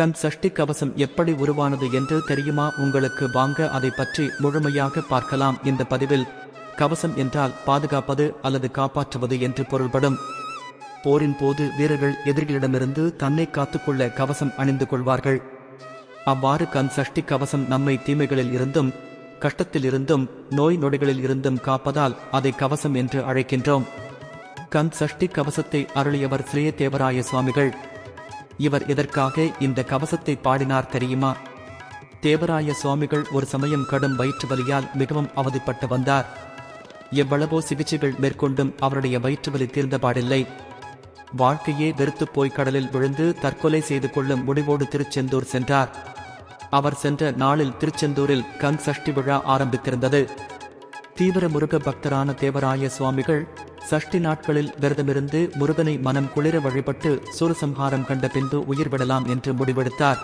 கண் சஷ்டி கவசம் எப்படி உருவானது என்று தெரியுமா? உங்களுக்கு வாங்க அதை பற்றி முழுமையாக பார்க்கலாம். இந்த பதிவில் கவசம் என்றால் பாதுகாப்பது அல்லது காப்பாற்றுவது என்று பொருள்படும். போரின் போது வீரர்கள் எதிரிகளிடமிருந்து தன்னை காத்துக்கொள்ள கவசம் அணிந்து கொள்வார்கள். அவ்வாறு கண் சஷ்டி கவசம் நம்மை தீமைகளில் இருந்தும் கஷ்டத்தில் இருந்தும் நோய் நொடிகளில் இருந்தும் காப்பதால் அதை கவசம் என்று அழைக்கின்றோம். கண் சஷ்டி கவசத்தை அருளியவர் ஸ்ரீய தேவராய சுவாமிகள். இவர் எதற்காக இந்த கவசத்தை பாடினார் தெரியுமா? தேவராய சுவாமிகள் ஒரு சமயம் கடும் வயிற்று வலியால் மிகவும் அவதிப்பட்டு வந்தார். எவ்வளவோ சிகிச்சைகள் மேற்கொண்டும் அவருடைய வயிற்று வலி தீர்ந்தபாடில்லை. வாழ்க்கையே வெறுத்துப் போய் கடலில் விழுந்து தற்கொலை செய்து கொள்ளும் முடிவோடு திருச்செந்தூர் சென்றார். அவர் சென்ற நாளில் திருச்செந்தூரில் கண் சஷ்டி விழா ஆரம்பித்திருந்தது. தீவிர முருக பக்தரான தேவராய சுவாமிகள் சஷ்டி நாட்களில் விரதமிருந்து முருகனை மனம் குளிர வழிபட்டு சூரசம்ஹாரம் கண்ட பின்பு உயிர் விடலாம் என்று முடிவெடுத்தார்.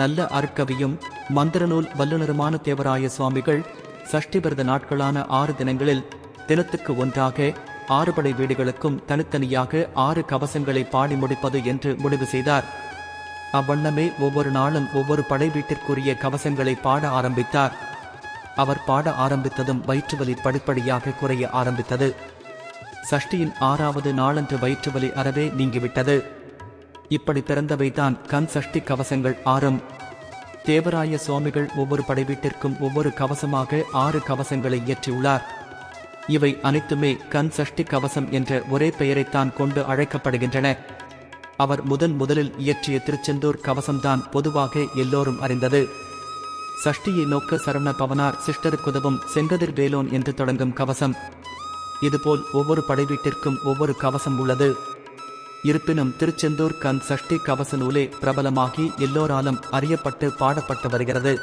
நல்ல அருட்கவியும் மந்திரநூல் வல்லுநருமான தேவராய சுவாமிகள் சஷ்டி விரத நாட்களான ஆறு தினங்களில் தினத்துக்கு ஒன்றாக ஆறு படை வீடுகளுக்கும் தனித்தனியாக ஆறு கவசங்களை பாடி முடிப்பது என்று முடிவு செய்தார். அவ்வண்ணமே ஒவ்வொரு நாளும் ஒவ்வொரு படை வீட்டிற்குரிய கவசங்களை பாட ஆரம்பித்தார். அவர் பாட ஆரம்பித்ததும் வயிற்றுவலி படிப்படியாக குறைய ஆரம்பித்தது. சஷ்டியின் ஆறாவது நாளன்று வயிற்றுவலி அறவே நீங்கிவிட்டது. இப்படி பிறந்தவைதான் கண் சஷ்டி கவசங்கள் ஆறும். தேவராய சுவாமிகள் ஒவ்வொரு படைவீட்டிற்கும் ஒவ்வொரு கவசமாக ஆறு கவசங்களை இயற்றியுள்ளார். இவை அனைத்துமே கண் சஷ்டி கவசம் என்ற ஒரே பெயரைத்தான் கொண்டு அழைக்கப்படுகின்றன. அவர் முதன் முதலில் இயற்றிய திருச்செந்தூர் கவசம்தான் பொதுவாக எல்லோரும் அறிந்தது. சஷ்டியை நோக்க சரவண பவனார் சிஸ்டருக்குதவும் செங்கதிர் வேலோன் என்று தொடங்கும் கவசம். இதுபோல் ஒவ்வொரு படைவீட்டிற்கும் ஒவ்வொரு கவசம் உள்ளது. இருப்பினும் திருச்செந்தூர் கண் சஷ்டி கவச நூலே பிரபலமாகி எல்லோராலும் அறியப்பட்டு பாடப்பட்டு வருகிறது.